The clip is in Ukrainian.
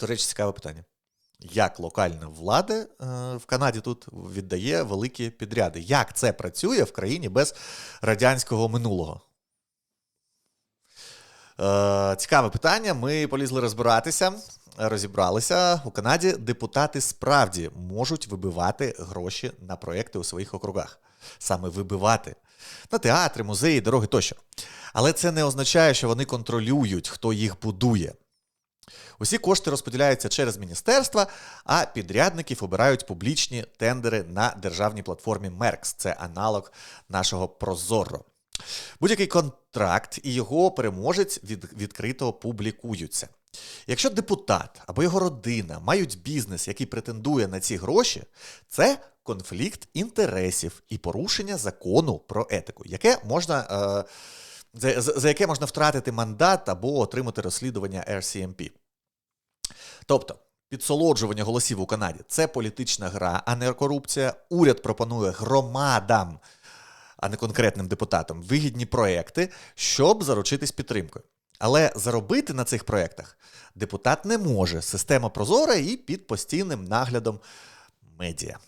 До речі, цікаве питання. Як локальна влада е, в Канаді тут віддає великі підряди? Як це працює в країні без радянського минулого? Е, цікаве питання. Ми полізли розбиратися, розібралися. У Канаді депутати справді можуть вибивати гроші на проекти у своїх округах. Саме вибивати на театри, музеї, дороги тощо. Але це не означає, що вони контролюють, хто їх будує. Усі кошти розподіляються через міністерства, а підрядників обирають публічні тендери на державній платформі Меркс. Це аналог нашого Прозоро. Будь-який контракт і його переможець від, відкрито публікуються. Якщо депутат або його родина мають бізнес, який претендує на ці гроші, це конфлікт інтересів і порушення закону про етику, яке можна, е, за, за яке можна втратити мандат або отримати розслідування RCMP. Тобто, підсолоджування голосів у Канаді це політична гра, а не корупція. Уряд пропонує громадам, а не конкретним депутатам, вигідні проекти, щоб заручитись підтримкою. Але заробити на цих проєктах депутат не може. Система прозора і під постійним наглядом медіа.